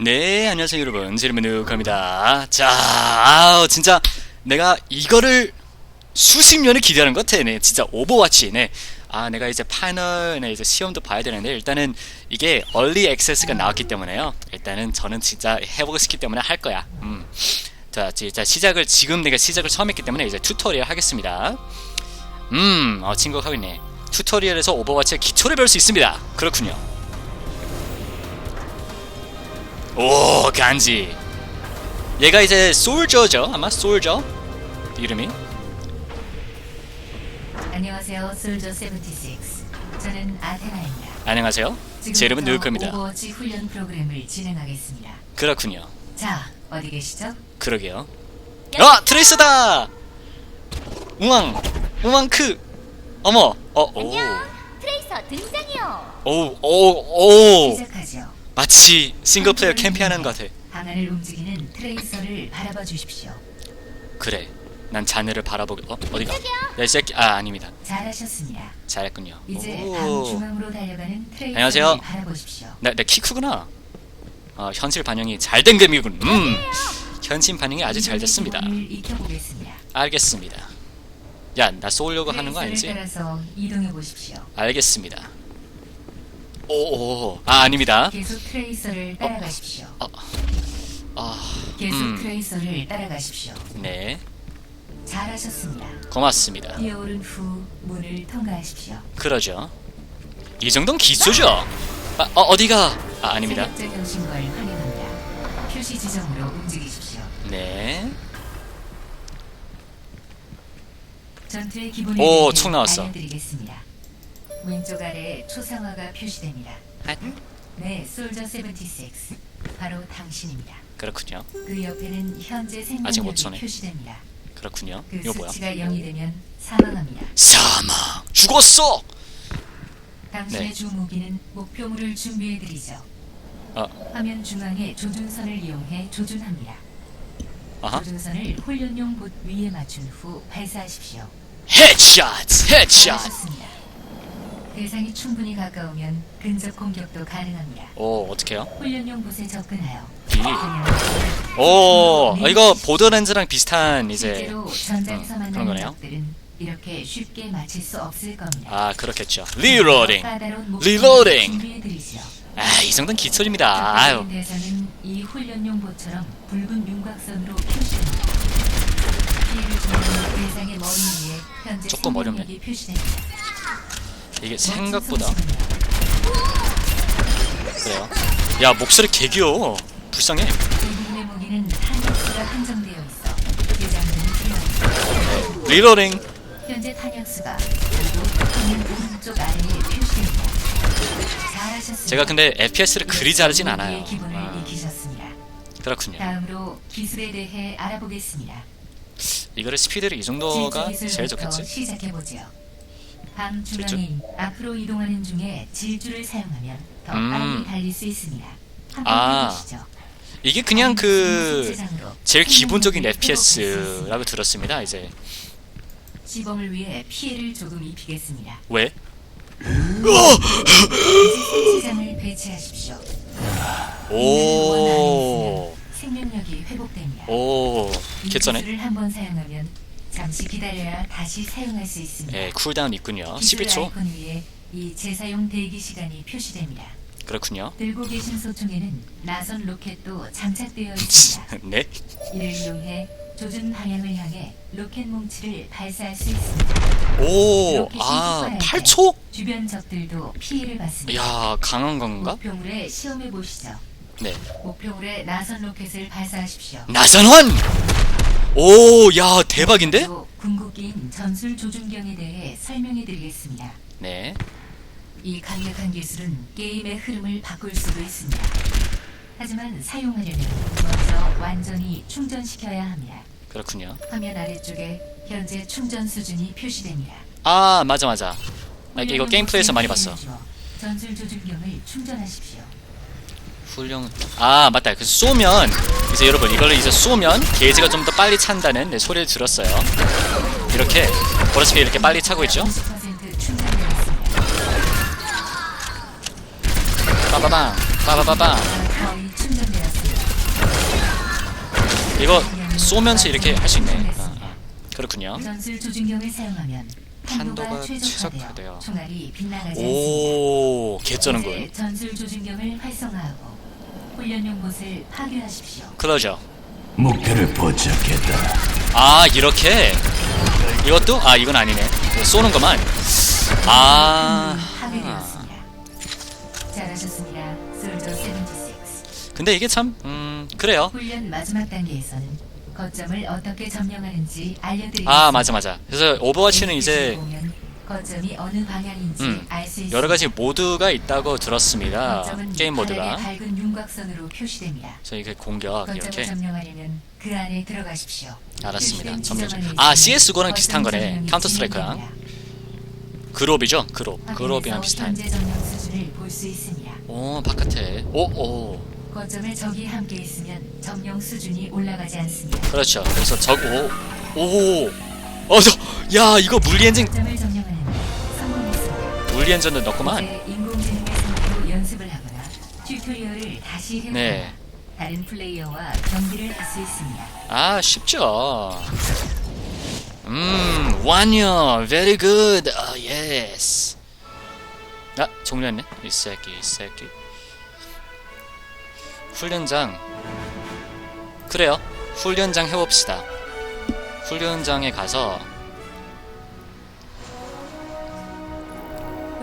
네, 안녕하세요 여러분. 제르메누 갑니다. 자, 아우, 진짜 내가 이거를 수십 년을 기다린 것 같아. 네, 진짜 오버워치. 네. 아, 내가 이제 파이널, 네, 이제 시험도 봐야 되는데, 일단은 이게 얼리 액세스가 나왔기 때문에요. 일단은 저는 진짜 해보고 싶기 때문에 할 거야. 음. 자, 진짜 시작을, 지금 내가 시작을 처음 했기 때문에 이제 튜토리얼 하겠습니다. 음, 어, 친구가 하고 있네. 튜토리얼에서 오버워치의 기초를 배울 수 있습니다. 그렇군요. 오 간지. 얘가 이제 솔저죠 아마? 솔저? 이름이? 안녕하세요, 솔저 76. 저는 아테나입니다. 안녕하세요. 제 이름은 누크입니다. 오버워치 훈련 프로그램을 진행하겠습니다. 그렇군요. 자, 어디 계시죠? 그러게요. 아 트레이스다! 우왕 우왕크. 어머 어 오. 안녕, 트레이서 등장이요. 오 오 오. 시작하죠. 마치 싱글플레이어 캠페인하는 것 같아 방안을 움직이는 트레이서를 바라봐 주십시오. 그래 난 자네를 바라보게 어 어디가 야이 새끼 아 아닙니다 잘하셨습니다. 잘했군요 이제 오. 방 중앙으로 달려가는 트레이서를 안녕하세요. 바라보십시오. 나, 내키 크구나. 아, 현실 반영이 잘 된 금이군. 음. 현실 반영이 아주 잘 됐습니다. 이동의 기본을 익혀보겠습니다. 알겠습니다. 야, 나 쏘려고 하는 거 트레이서를 아니지? 따라서 이동해 보십시오. 알겠습니다. 오, 아, 아닙니다. 계속 트레이서를 따라가십시오. 아, 계속 음. 트레이서를 따라가십시오. 네. 잘하셨습니다. 고맙습니다. 뛰어오른 후 문을 통과하십시오. 그러죠. 이 정도는 기초죠. 아, 어, 어디가? 아, 아닙니다. 사격자 오신 걸 환영합니다. 표시 지점으로 움직이십시오. 네. 전투의 기본에 오, 총 나왔어. 알려드리겠습니다. 왼쪽 아래 초상화가 표시됩니다. 아, 네, 솔저 76. 바로 당신입니다. 그렇군요. 그 옆에는 현재 아직 생명력이. 표시됩니다. 그렇군요. 그 이거 뭐야? 수치가 0이 되면 사망합니다. 사망. 죽었어. 당신의 네. 주 무기는 목표물을 준비해드리죠. 아, 화면 중앙에 조준선을 이용해 조준합니다. 아하. 조준선을 훈련용 봇 위에 맞춘 후 발사하십시오. 헤드샷. 헤드샷. 잘하셨습니다. 대상이 충분히 가까우면 근접 공격도 가능합니다. 오, 어떡해요? 훈련용 봇에 접근하여 이. 오, 아, 이거 보더랜드랑 비슷한 이제 실제로 전장에서 음, 그런 거네요. 적들은 이렇게 쉽게 맞힐 수 없을 겁니다. 아 그렇겠죠. 리로딩. 까다로운 목표를 리로딩. 준비해드리죠. 아이 정도는 기초입니다. 아유. 대상은 이 훈련용 봇처럼 붉은 윤곽선으로 표시됩니다. 피해를 주는 대상의 머리 위에 현재 조금 어렵네. 생명력이 표시됩니다. 이게 생각보다. 그래요. 야 목소리 개 귀여워. 불쌍해. 리로딩. 현재 탄약수가. 제가 근데 FPS를 그리 잘하진 않아요. 아. 그렇군요. 다음으로 기술에 대해 알아보겠습니다. 이거를 스피드를 이 정도가 제일 좋겠지. 시작해보죠. 방? 중앙에 앞으로 이동하는 중에 질주를 사용하면 더 음. 빨리 달릴 수 있습니다. 한번 아, 해보시죠. 이게 그냥 그 제일 기본적인. FPS라고 들었습니다. 이제 시범을 위해 피해를 조금 입히겠습니다. 왜? 시장을 배치하십시오. 오. 생명력이 회복됩니다. 오. 이 개쩌네. 기술을 한번 사용하면 잠시 기다려야 다시 사용할 수 있습니다. 예, 쿨다운 있군요. 기술 12초. 아이콘 위에 이 재사용 대기 시간이 표시됩니다. 그렇군요. 들고 계신 소총에는 나선 로켓도 장착되어 있습니다. 네. 이를 이용해 조준 방향을 향해 로켓 뭉치를 발사할 수 있습니다. 오. 로켓이 아, 폭발할 때 8초? 주변 적들도 피해를 받습니다. 야, 강한 건가? 목표물에 시험해 보시죠. 네. 목표물에 나선 로켓을 발사하십시오. 나선환! 오, 야, 대박인데? 또 궁극기인 전술 조준경에 대해 설명해 드리겠습니다. 네. 이 강력한 기술은 게임의 흐름을 바꿀 수도 있습니다. 하지만 사용하려면 먼저 완전히 충전시켜야 합니다. 그렇군요. 화면 아래쪽에 현재 충전 수준이 표시됩니다. 아, 맞아, 맞아. 나 이거 게임 플레이에서 많이 봤어. 전술 조준경을 충전하십시오. 훌륭. 아, 맞다. 그 쏘면 이제 여러분 이걸 이제 쏘면 게이지가 좀 더 빨리 찬다는 네, 소리를 들었어요. 이렇게 보라색이 이렇게 빨리 차고 있죠? 50% 충전되었습니다. 빠바방, 빠바바방. 이거 쏘면서 이렇게 할 수 있네. 아, 아. 그렇군요. 판도가 최적화돼요. 오, 개쩌는군. 전술 조준경을 활성화하고 훈련용 곳을 파괴하십시오. 그러죠. 목표를 포착했다. 아, 이렇게? 이것도? 아, 이건 아니네. 이거 쏘는 것만. 아. 파괴되었습니다. 잘하셨습니다. 솔저 76. 근데 이게 참, 음, 그래요. 훈련 마지막 단계에서는 거점을 어떻게 점령하는지 알려드리겠습니다. 아, 맞아, 맞아. 그래서 오버워치는 이제 보면 거점이 어느 방향인지 음, 알 수 있습니다. 여러 가지 모드가 있다고 들었습니다. 거점은 게임 모드가. 밝은 윤곽선으로 표시됩니다. 그래서 이게 공격 거점을 이렇게 점령하려면 그 안에 들어가십시오. 알았습니다. 점령 중. 아, 있으면 CS5랑 거점 비슷한 거네. 카운터 스트라이크랑. 그룹이죠. 그룹. 그룹이랑 비슷한. 현재 점령 수준을 볼 수 있습니다. 오, 바깥에. 오, 오. 거점에 적이 함께 있으면 점령 수준이 올라가지 않습니다. 그렇죠. 그래서 적 오. 오. 어, 저, 야, 이거 물리 엔진 거점을 점령하는. 물리 엔진도 넣구만. 이제 인공지능의 상태로 연습을 하거나 튜토리얼을 다시 해보거나 네. 다른 플레이어와 경기를 할 수 있습니다. 아, 쉽죠. 음, 완료. Very good. 아, yes. 아, 종료했네. 이 새끼, 이 새끼. 훈련장. 그래요. 훈련장 해봅시다. 훈련장에 가서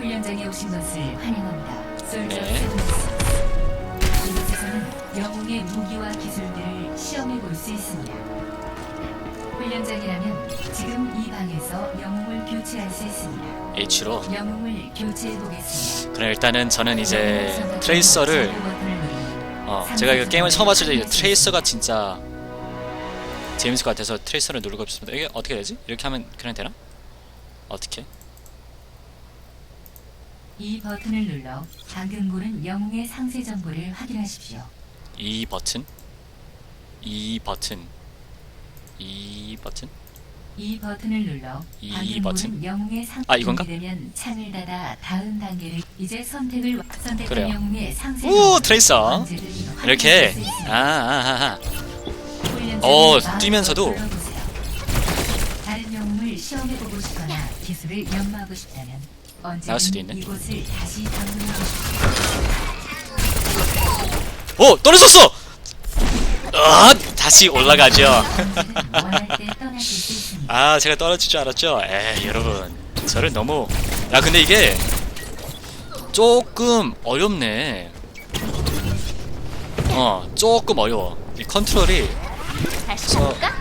훈련장에 오신 것을 환영합니다. 솔저 네. 세븐스. 이곳에서는 영웅의 무기와 기술들을 시험해 볼 수 있습니다. 훈련장이라면 지금 이 방에서 영웅을 교체할 수 있습니다. H로. 영웅을 교체해 보겠습니다. 그럼 일단은 저는 이제 트레이서를 어, 제가 이거 게임을 처음 봤을 때 이제 트레이서가 진짜 재밌을 것 같아서 트레이서를 누르고 싶습니다. 이게 어떻게 되지? 이렇게 하면 그냥 되나? 어떻게? 이 버튼을 눌러 방금 고른 영웅의 상세 정보를 확인하십시오. 이 버튼? 이 버튼? 이 버튼? 이 버튼을 눌러 이 방금 버튼? 고른 영웅의 상 아, 이건가? 되면 창을 닫아 다음 단계를 이제 선택을 선택한 그래요. 영웅의 상세 오, 정보를 트레이서. 언제든 이렇게 수 있습니다. 아, 아, 아, 훈련장을 어, 마음껏 뛰면서도. 다른 영웅을 시험해보고 싶거나 기술을 연마하고 싶다면 나올 수도 있네. 아. 오, 떨어졌어! 아, 다시 올라가죠. 아, 제가 떨어질 줄 알았죠? 에이, 여러분. 저를 너무. 야, 근데 이게 조금 어렵네. 어, 조금 어려워. 이 컨트롤이. 가볼까?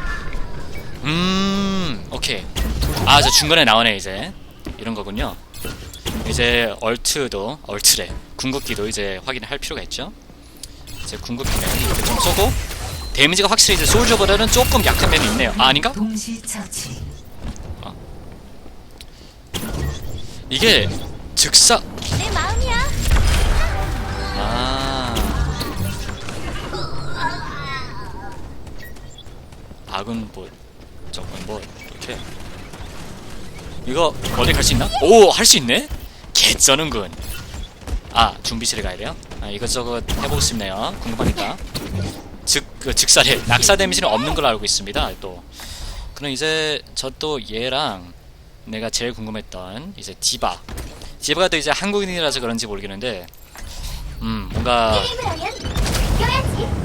음, 오케이. 아, 저 중간에 나오네, 이제. 이런 거군요. 이제 얼트도, 얼트래. 궁극기도 이제 확인을 할 필요가 있죠. 이제 궁극기는 이렇게 좀 쏘고, 데미지가 확실히 이제 솔저보다는 조금 약한 면이 있네요. 아, 아닌가? 동시 처치. 이게 즉사 내 마음이야. 아 아군 뭐 적군 뭐 이렇게 이거 어디 갈 수 있나? 오 할 수 있네? 개쩌는군. 아 준비실에 가야 돼요? 아 이것저것 해보고 싶네요. 궁금하니까. 즉그 즉사래 낙사 데미지는 없는 걸로 알고 있습니다 또. 그럼 이제 저 또 얘랑 내가 제일 궁금했던 이제 디바. 디바가 또 이제 한국인이라서 그런지 모르겠는데 음 뭔가.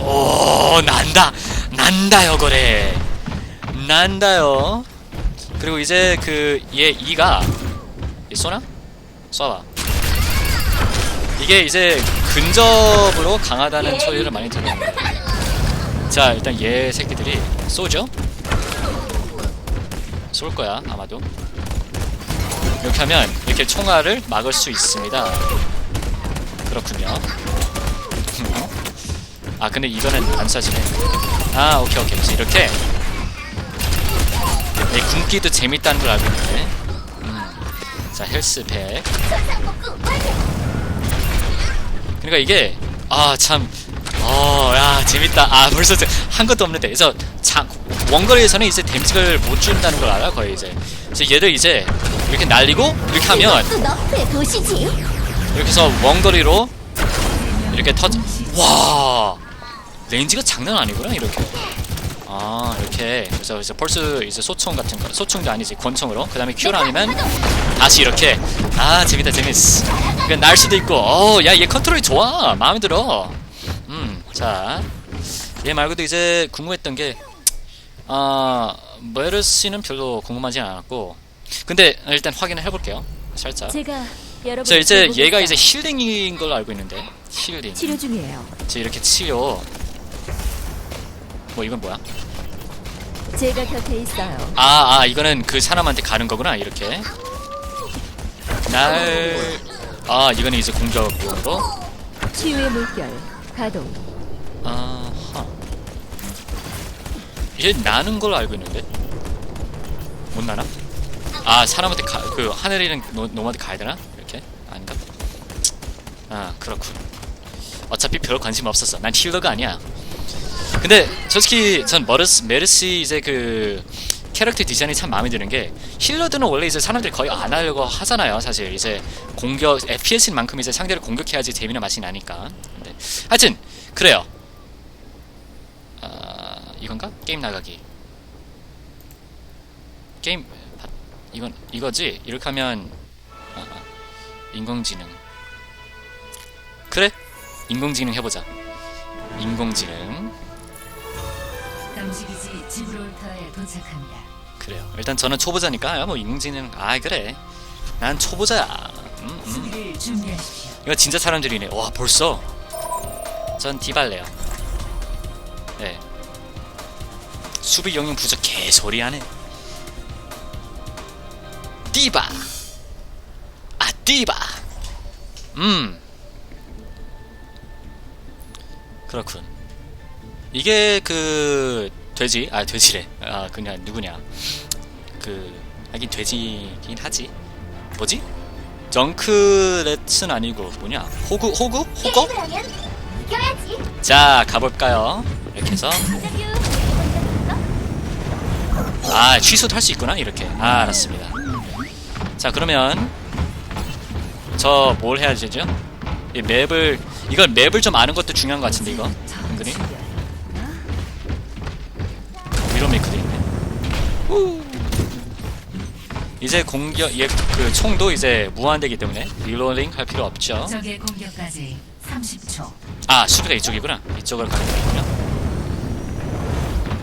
오 난다! 난다요 거래! 난다요. 그리고 이제 그 얘 이가 얘 쏘나? 쏴봐. 이게 이제 근접으로 강하다는 소리를 많이 듣는데 자 일단 얘 새끼들이 쏘죠? 쏠 거야 아마도. 이렇게 하면 이렇게 총알을 막을 수 있습니다. 그렇군요. 아 근데 이거는 안 쏴지네. 아 오케이 오케이. 이렇게. 이 굶기도 재밌다는 걸 알고 있는데 음. 자 헬스팩 그러니까 이게 아 참 어 야 재밌다. 아 벌써 저- 한 것도 없는데. 그래서 자, 원거리에서는 이제 데미지를 못 준다는 걸 알아 거의 이제. 그래서 얘를 이제 이렇게 날리고 이렇게 하면. 이렇게 해서 원거리로 이렇게 터지 와 레인지가 장난 아니구나 이렇게 아 이렇게. 그래서 이제 펄스 이제 소총 같은 거 소총도 아니지 권총으로. 그 다음에 Q를 아니면 다시 이렇게. 아 재밌다 재밌어. 그날 수도 있고. 어야 얘 컨트롤이 좋아. 마음에 들어. 음자얘 말고도 이제 궁금했던 게 아 메르시는 별로 궁금하지 않았고. 근데 일단 확인을 해볼게요. 살짝. 제가 자 이제 얘가 이제 힐링인 걸로 알고 있는데. 힐링. 치료 중이에요. 이제 이렇게 치료 뭐 이건 뭐야 제가 곁에 있어요. 아, 아, 이거는 그 사람한테 가는 거구나, 이렇게. 날, 아, 이거는 이제 공격으로. 치유의 물결 가동. 아하. 얘 나는 걸로 알고 있는데? 못 나나? 아, 사람한테 가, 그, 하늘에 있는 노, 놈한테 가야 되나? 이렇게? 아닌가? 아, 그렇군. 어차피 별 관심 없었어. 난 힐러가 아니야. 근데, 솔직히, 전 머르스, 메르시 이제 그, 캐릭터 디자인이 참 마음에 드는 게, 힐러들은 원래 이제 사람들이 거의 안 하려고 하잖아요, 사실. 이제, 공격, FPS인 만큼 이제 상대를 공격해야지 재미나 맛이 나니까. 근데, 하여튼, 그래요. 아, 이건가? 게임 나가기. 게임 바- 이건 이거지? 이렇게 하면 아, 아, 인공지능. 그래? 인공지능 해보자. 인공지능. 감식이지 지브롤터에 도착합니다. 그래요. 일단 저는 초보자니까 뭐 인공지능. 아 그래. 난 초보자야. 음, 음. 수비를 준비하십시오. 이거 진짜 사람들이네. 와 벌써. 전 디발레요. 네. 수비 영역 부족 개소리하네. 디바. 아 디바. 음. 그렇군. 이게 그 돼지 아 돼지래. 아 그냥 누구냐. 그 하긴 돼지긴 하지. 뭐지? 정크렛은 아니고 뭐냐? 호구 호구 호거? 자 가볼까요? 이렇게 해서. 아 취소도 할 수 있구나 이렇게 아 알았습니다 자 그러면 저 뭘 해야 되죠? 이 맵을 이걸 맵을 좀 아는 것도 중요한 것 같은데 이거 은근히 위로메이크도 있네 후. 이제 공격 얘그 총도 이제 무한되기 때문에 리로링 할 필요 없죠 적의 공격까지 30초. 아 수비가 이쪽이구나 이쪽으로 가면 되겠군요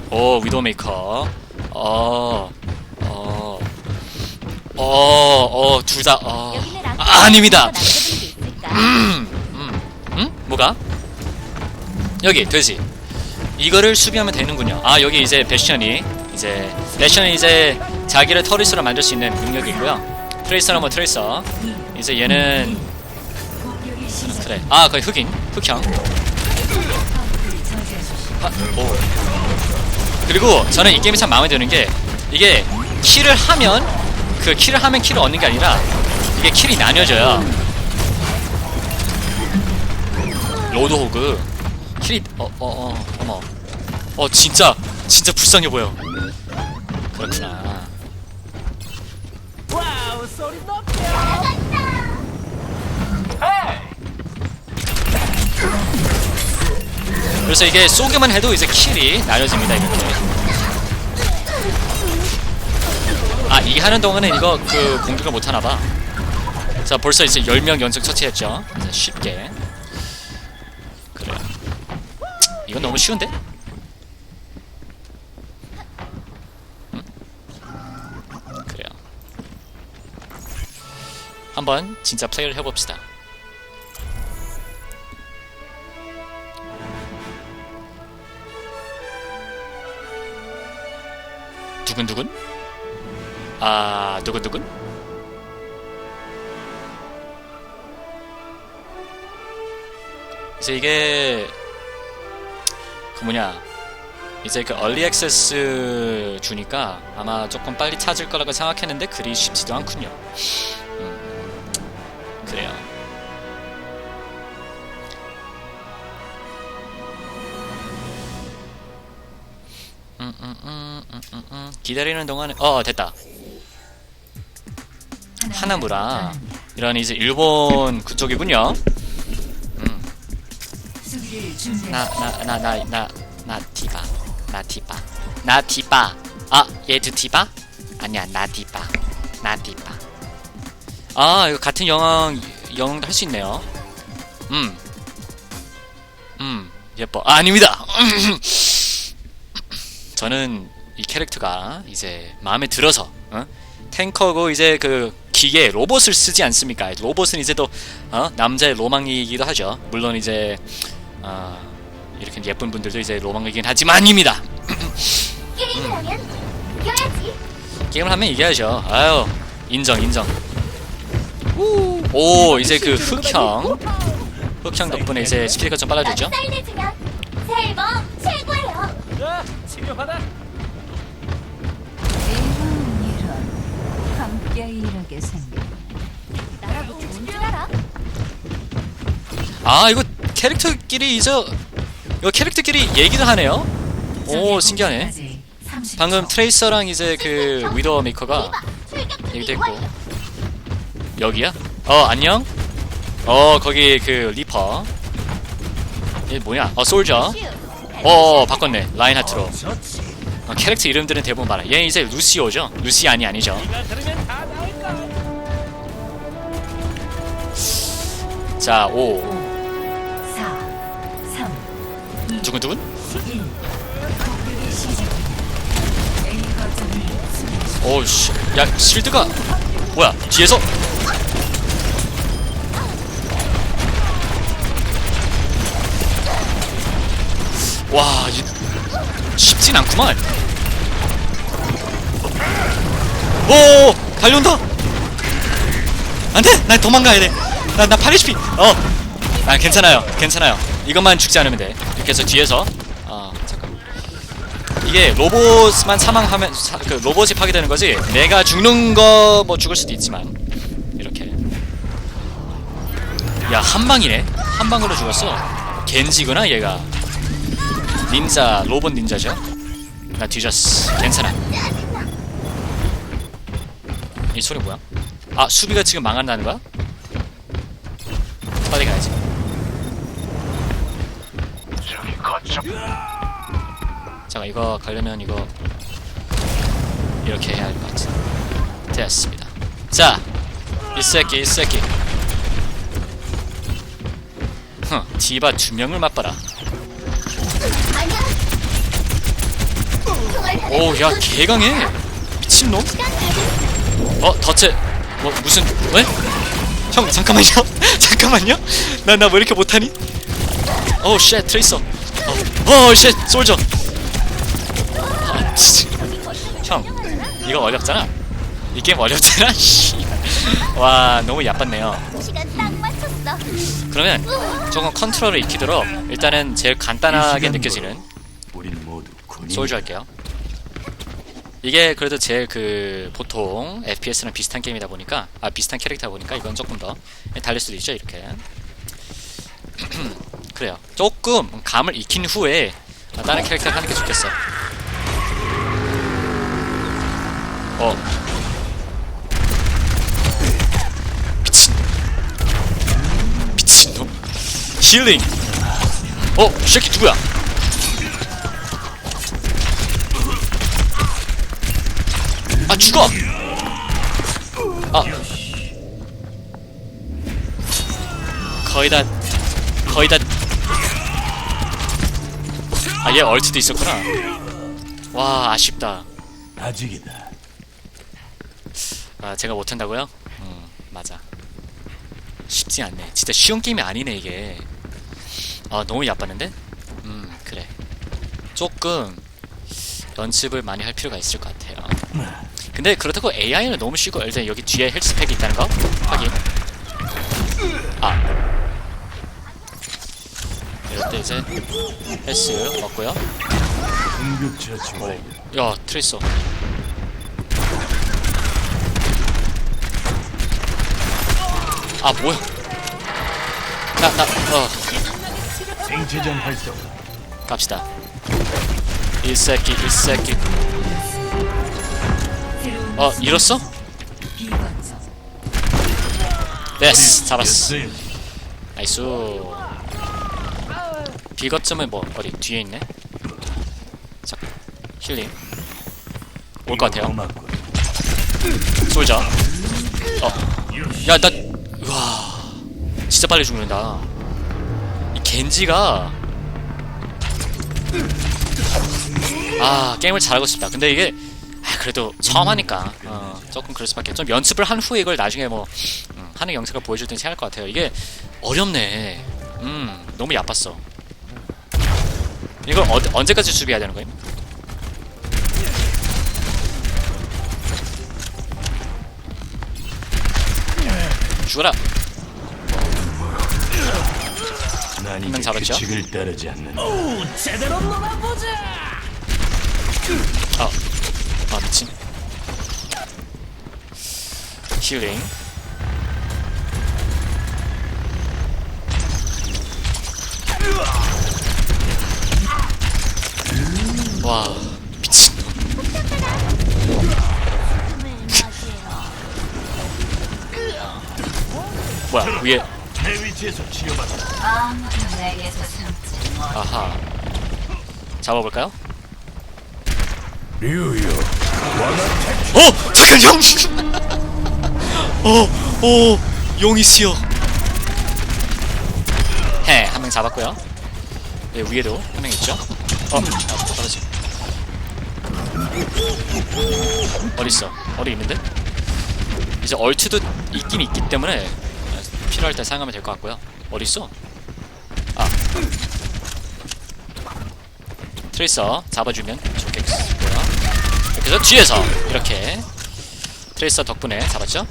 오 위도메이커 어, 어어어어둘 다 어. 여기는 아, 아닙니다 남겨둔 게 있을까? 음, 음? 뭐가? 여기 돼지 이거를 수비하면 되는군요 아 여기 이제 배션이 이제 배션이 이제 자기를 터리스로 만들 수 있는 능력이 있고요 트레이서는 뭐 트레이서 이제 얘는. 그래 아 거의 흑인 흑형. 아, 오. 그리고 저는 이 게임이 참 마음에 드는 게 이게 킬을 하면 그 킬을 하면 킬을 얻는 게 아니라 이게 킬이 나뉘어져요. 로드 호그 킬이 어어 어 어, 어 진짜 진짜 불쌍해 보여. 그렇구나. 그래서 이게 쏘기만 해도 이제 킬이 나눠집니다 이렇게. 아 이게 하는 동안은 이거 그 공격을 못하나봐. 자 벌써 이제 10명 연속 처치했죠. 쉽게. 그래요. 이건 너무 쉬운데? 음? 그래요 한번 진짜 플레이를 해봅시다 두근두근? 아, 두근두근? 그래서 이게 그 뭐냐 이제 그 얼리 액세스 주니까 아마 조금 빨리 찾을 거라고 생각했는데 그리 쉽지도 않군요. 음, 그래요. 음, 음, 음, 음, 음, 음. 기다리는 동안에 어 됐다. 하나무라 이런 이제 일본 그쪽이군요. 수비를 준비하십시오. 나나 나 나 나 나 티바 나 티바 나 디바. 아, 얘도 디바? 아니야, 나 디바. 나 디바. 아, 이거 같은 영웅, 영웅도 할 수 있네요. 음. 음, 예뻐. 아, 아닙니다. 저는 이 캐릭터가 이제 마음에 들어서, 어? 탱커고 이제 그 기계 로봇을 쓰지 않습니까? 로봇은 이제 또 어? 남자의 로망이기도 하죠. 물론 이제 어, 이렇게 예쁜 분들도 이제 로망이긴 하지만입니다. 게임을 하면 이겨야지. 게임을 하면 이겨야죠. 아유 인정 인정. 오 이제 그 흑형 흑형 덕분에 이제 스피드가 좀 빨라졌죠. 아 이거 캐릭터끼리 이제 이거 캐릭터끼리 얘기도 하네요. 오 신기하네. 방금 트레이서랑 이제 그 위도우 메이커가 얘기도 했고 여기야? 어 안녕? 어 거기 그 리퍼 얘 뭐냐? 어 솔저 어 바꿨네 라인하트로 어, 캐릭터 이름들은 대부분 봐라 얘 이제 루시오죠? 루시안이 아니죠 자 5 4, 3, 2, 두근두근 1. 공격의 시작입니다. A 거점을 수비하십시오. 오우씨 야 실드가 뭐야 뒤에서 와 이, 쉽진 않구만. 오 달려온다? 안돼? 난 도망가야 돼나나 80피 어아 괜찮아요. 괜찮아요. 이것만 죽지 않으면 돼. 이렇게 해서 뒤에서 아 이게 로봇만 사망하면 사, 그 로봇이 파괴되는 거지 내가 죽는 거 뭐 죽을 수도 있지만 이렇게. 야 한 방이네. 한 방으로 죽었어. 겐지구나 얘가 닌자 로봇 닌자죠 나 뒤졌어 괜찮아 이 소리 뭐야 아 수비가 지금 망한다는 거야 빨리 가야지 잠깐 이거 가려면 이거 이렇게 해야 할 것 같아. 됐습니다. 자, 이 새끼, 이 새끼. 흥, 디바 두 명을 맛봐라. 아니야. 총알 하나 오, 야, 개강해. 미친놈? 어, 덫에, 뭐, 무슨, 왜? 형, 잠깐만요. 잠깐만요. 나, 나 왜 이렇게 못하니? 오, 쉣, 트레이서. 어, 어, 쉣, 솔저. 아, 진짜. 형, 이거 어렵잖아. 이 게임 어렵잖아. 씨. 와, 너무 맞췄어. 그러면 조금 컨트롤을 익히도록 일단은 제일 간단하게 느껴지는. 솔저 할게요. 이게 그래도 제일 그 보통 FPS랑 비슷한 게임이다 보니까 아 비슷한 캐릭터다 보니까 이건 조금 더 달릴 수도 있죠 이렇게. 그래요. 조금 감을 익힌 후에 아, 다른 캐릭터 하는 게 좋겠어. 어. 미친. 미친놈. 힐링. 어? 이 새끼 누구야 아 죽어! 아. 거의 다 거의 다 아 얘 얼트도 있었구나. 와 아쉽다. 아직이다. 아 제가 못한다고요? 음 맞아. 쉽지 않네. 진짜 쉬운 게임이 아니네 이게. 아 너무 야빠는데? 음 그래. 조금 연습을 많이 할 필요가 있을 것 같아요 근데 그렇다고 AI는 너무 쉬고 일단 여기 뒤에 헬스팩이 있다는 거? 확인. 아. 이럴 때 이제 헬스 먹고요. 야 트레이서. 아 뭐야? 나나어. 생체전 활성. 갑시다. 이 새끼 이 새끼 어 잃었어? 거점. 네스 잡았어. 나이스. 비거점은 뭐 어디 뒤에 있네? 잠깐 힐링. 올 것 같아요. 솔자. 어야나 우와. 진짜 빨리 죽는다. 이 겐지가. 아 게임을 잘하고 싶다. 근데 이게 아, 그래도 처음 하니까 어, 조금 그럴 수밖에. 좀 연습을 한 후에 이걸 나중에 뭐 음, 하는 영상을 보여줄 땐 생각할 것 같아요. 이게 어렵네. 음 너무 얕봤어. 이걸 어, 언제까지 수비해야 되는 거예요? 죽어라. 난명 이제 잡았죠? 규칙을 따르지 않는다. 아, 아 미친. 힐링. 와, 미친. 뭐야 위에. 아하 잡아볼까요? 류요. 어! 잠깐 형! 어! 어! 용이시여 해! 한 명 잡았고요 네, 위에도 한 명 있죠? 어! 아, 떨어지 어딨어? 어디 있는데? 이제 얼트도 있긴 있기 때문에 필요할 때 사용하면 될 것 같고요 어딨어? 아 트레이서 잡아주면 좋겠고 해서 뒤에서 이렇게 트레이서 덕분에 잡았죠?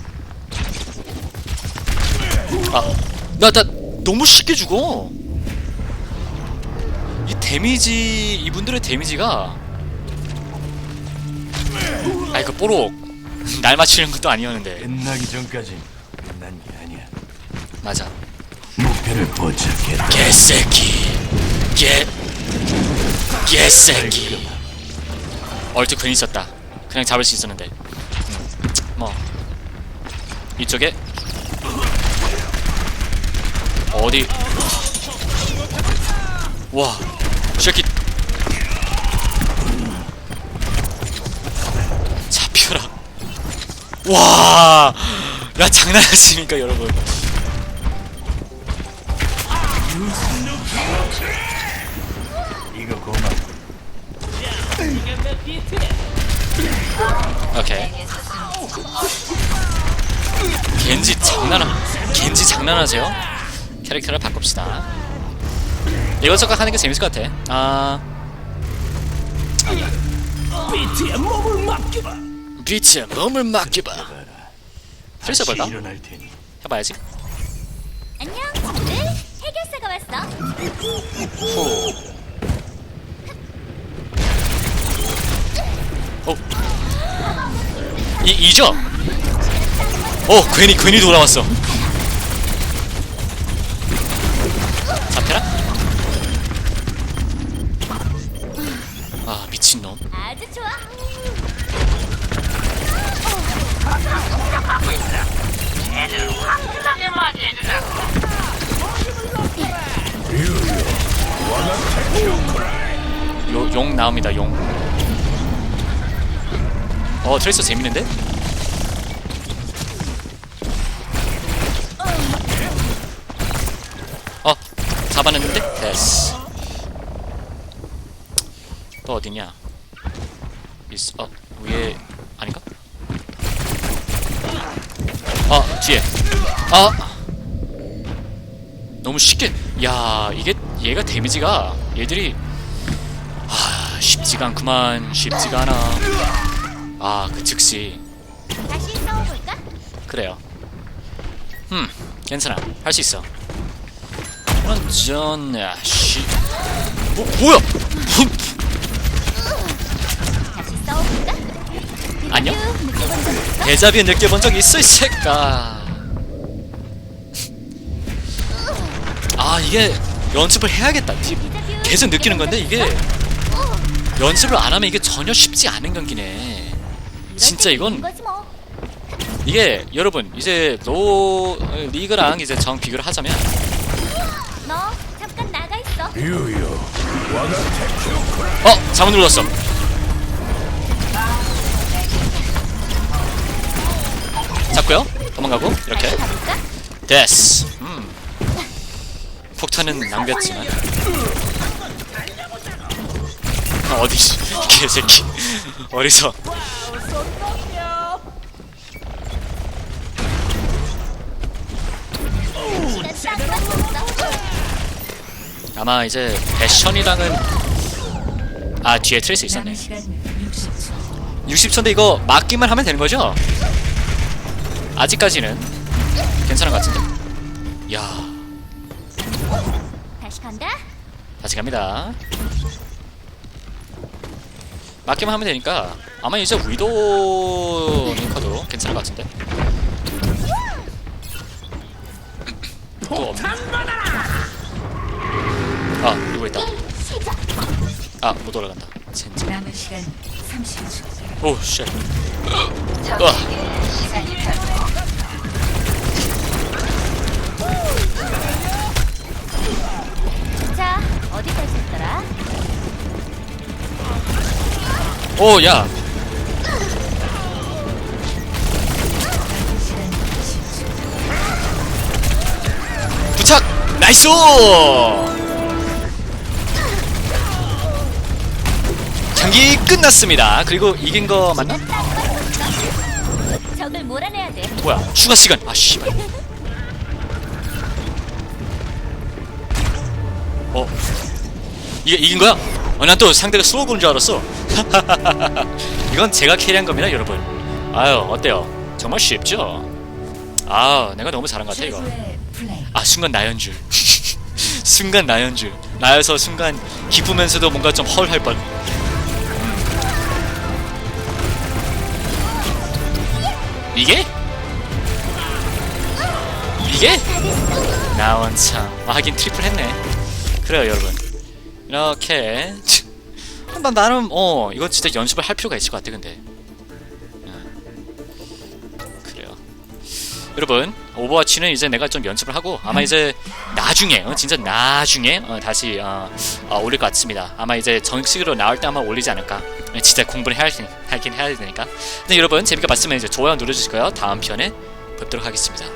아, 나, 나 너무 쉽게 죽어. 이 데미지, 이분들의 데미지가. 아, 이거 뽀록. 날 맞추는 것도 아니었는데. 끝나기 전까지 끝난 게 아니야. 맞아. 목표를 포착했다. 개새끼. 개. 개새끼. 얼추 괜히 있었다. 그냥 잡을 수 있었는데. 음, 뭐. 이쪽에. 어디. 와. 새끼. 잡혀라. 와. 야, 장난하십니까, 여러분. 오케이. 겐지 장난하 겐지 장난하세요? 캐릭터를 바꿉시다. 이것저것 하는 게 재밌을 것 같아. 아 아니야. 비트에 몸을 맡겨봐. 트레이서 다시 볼까? 일어날 테니. 해봐야지. 안녕, 친구들. 해결사가 왔어. 후. 어. 이 이죠? 어 괜히 괜히 돌아왔어. 잡혀라. 아 미친 놈. 아주 좋아. 요, 용 나옵니다 용. 어 트레이서 재밌는데? 어 잡아냈는데 됐어. 또 어디냐? 있어 어 위에 아닌가? 아 뒤에 아 너무 쉽게 야 이게 얘가 데미지가 얘들이 아 쉽지가 않구만 쉽지가 않아 아 그 즉시. 다시 싸워볼까? 그래요. 음 괜찮아. 할 수 있어. 그런 전야 씨. 뭐, 뭐야? 다시 싸워볼까? 안녕 쭉 느껴본 적 있어? 데자뷰 느껴본 적 있어 이 새까 아 이게 연습을 해야겠다. 계속 느끼는 건데 이게 어, 연습을 안 하면 이게 전혀 쉽지 않은 경기네 진짜 이건 이게 여러분 이제 노 리그랑 이제 정 비교를 하자면 어. 잘못 눌렀어. 잡고요. 도망가고 이렇게. 됐스 음. 폭탄은 낭비했지만. 어디지 개새끼. 어디서? 아마 이제 애션이랑은 아 뒤에 트레이스 있었네 남은 시간 60초. 60초인데 이거 막기만 하면 되는 거죠? 아직까지는 괜찮은 것 같은데 야 다시 간다. 다시 갑니다 막기만 하면 되니까 아마 이제 위도 링커도 괜찮은 것 같은데 또 없네 아 이거 있다. 아 못 올라간다. 젠장 남은 시간 30초. 오쉣. 으아 자, 어디까지 했더라? 오 야. 부착! 나이스 경기 끝났습니다. 그리고 이긴 거 맞나? 적을 몰아내야 돼. 뭐야 추가 시간. 아 씨발. 어? 이게 이긴 거야? 어 난 또 상대가 슬로우 보는 줄 알았어. 이건 제가 캐리한 겁니다 여러분. 아유 어때요? 정말 쉽죠? 아 내가 너무 잘한 것 같아 이거. 아 순간 나연 줄. 순간 나연 줄. 나여서 순간 기쁘면서도 뭔가 좀 헐할 뻔 이게? 이게? 나 원 참. 아, 하긴 트리플 했네. 그래요 여러분. 이렇게. 나 나름 어 이거 진짜 연습을 할 필요가 있을 것 같아 근데 여러분 오버워치는 이제 내가 좀 연습을 하고 아마 이제 나중에 어, 진짜 나중에 어, 다시 어, 어, 올릴 것 같습니다. 아마 이제 정식으로 나올 때 아마 올리지 않을까. 어, 진짜 공부를 해야, 할- 하긴 해야 되니까. 근데 여러분 재밌게 봤으면 이제 좋아요 눌러주시고요. 다음 편에 뵙도록 하겠습니다